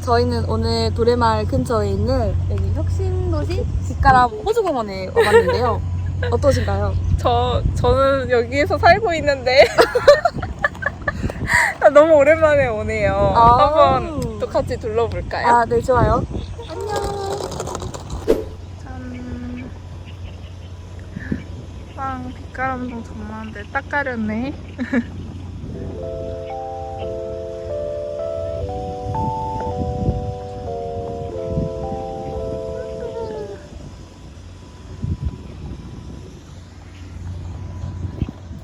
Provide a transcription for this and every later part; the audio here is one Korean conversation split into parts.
저희는 오늘 도레마을 근처에 있는 여기 혁신도시 집가람 호수공원에 와봤는데요. 어떠신가요? 저 저는 여기에서 살고 있는데 아, 너무 오랜만에 오네요. 아. 한번 또 같이 둘러볼까요? 아, 네, 좋아요. 짠. 빵 빛가람동 정말 딱 가렸네.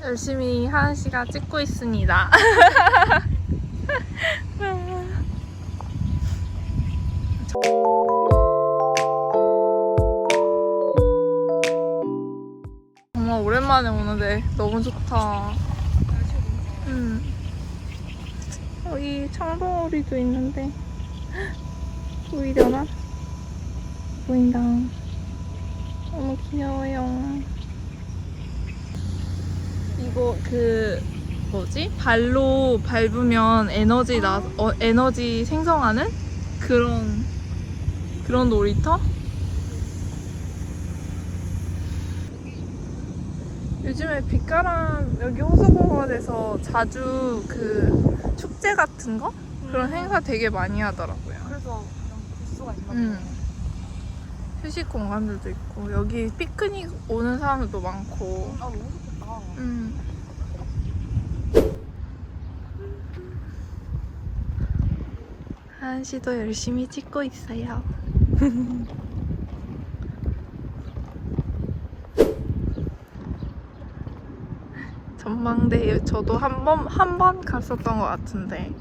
열심히 하은 씨가 찍고 있습니다. 정말 오랜만에 오는데 너무 좋다. 음. 여기 청동오리도 있는데 보이려나? 보인다. 너무 귀여워요. 이거 그 뭐지? 발로 밟으면 에너지 나 어, 에너지 생성하는 그런 그런 놀이터? 요즘에 빛가람 여기 호수공원에서 자주 그 축제 같은 거 그런 행사 되게 많이 하더라고요. 그래서 그냥 부스가 있나 음. 휴식 공간들도 있고 여기 피크닉 오는 사람들도 많고. 아, 너무 좋 겠다. 음. 하은 씨도 열심히 찍고 있어요. 전망대 저도 한 번 한 번 갔었던 것 같은데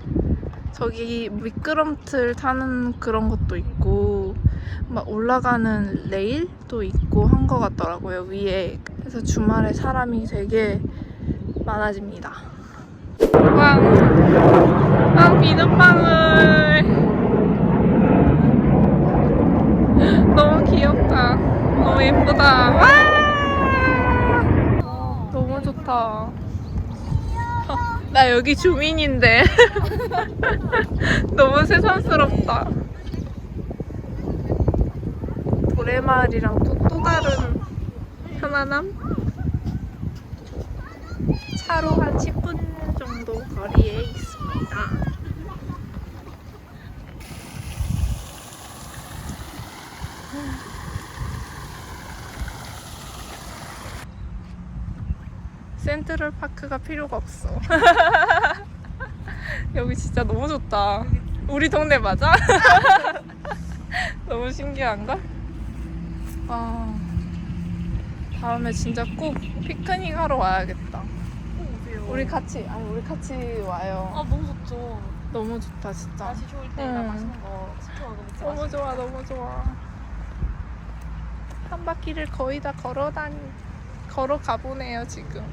저기 미끄럼틀 타는 그런 것도 있고 막 올라가는 레일도 있고 한 것 같더라고요 위에 그래서 주말에 사람이 되게 많아집니다. 빵! 빵 비눗방울! 너무 귀엽다. 너무 예쁘다. 와! 너무 좋다. 나 여기 주민인데. 너무 새삼스럽다. 도레마을이랑 또, 또 다른 편안함? 차로 한 10분 정도 거리에 있습 센트럴 파크가 필요가 없어. 여기 진짜 너무 좋다. 우리 동네 맞아? 너무 신기한가? 아, 다음에 진짜 꼭 피크닉 하러 와야겠다. 오세요. 우리 같이 아니 우리 같이 와요. 아, 너무 좋죠. 너무 좋다 진짜. 날씨 좋을 때 응. 맛있는 거 시켜 먹으면 너무 좋아 너무 좋아. 한 바퀴를 거의 다 걸어 다니 걸어 가보네요 지금.